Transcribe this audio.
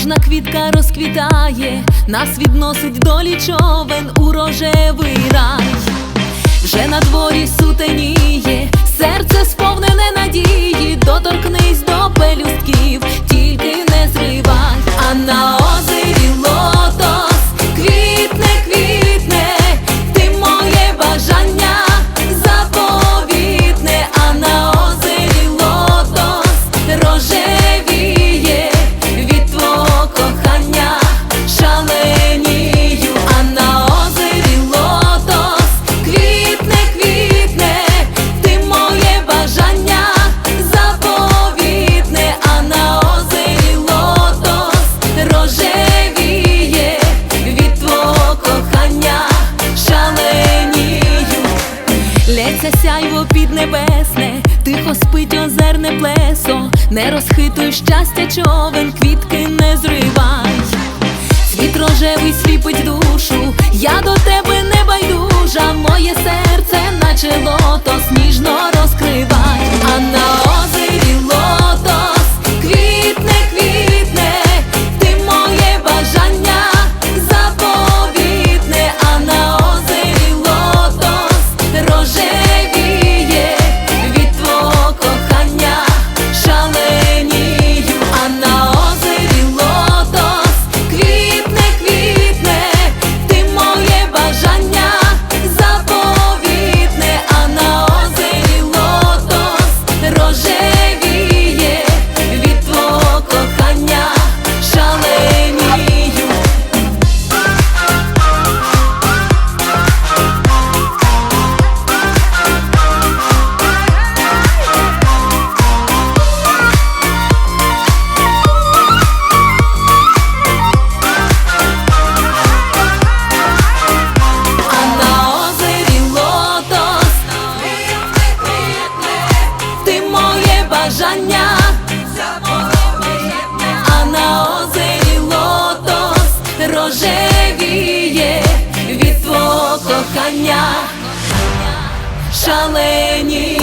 квітка розквітає, нас відносить долі човен у рожевий рай. Вже на дворі сутеніє, серце сповнене надії, доторкнись до пелюстків, піднебесне, тихо спить озерне плесо, не розхитуй щастя човен, квітки не зривай. Світ рожевий сліпить душу, я до тебе не байдужа, моє серце, наче лото сніжно розкривай, бажання, а на озері лотос рожевіє від твого кохання шалені.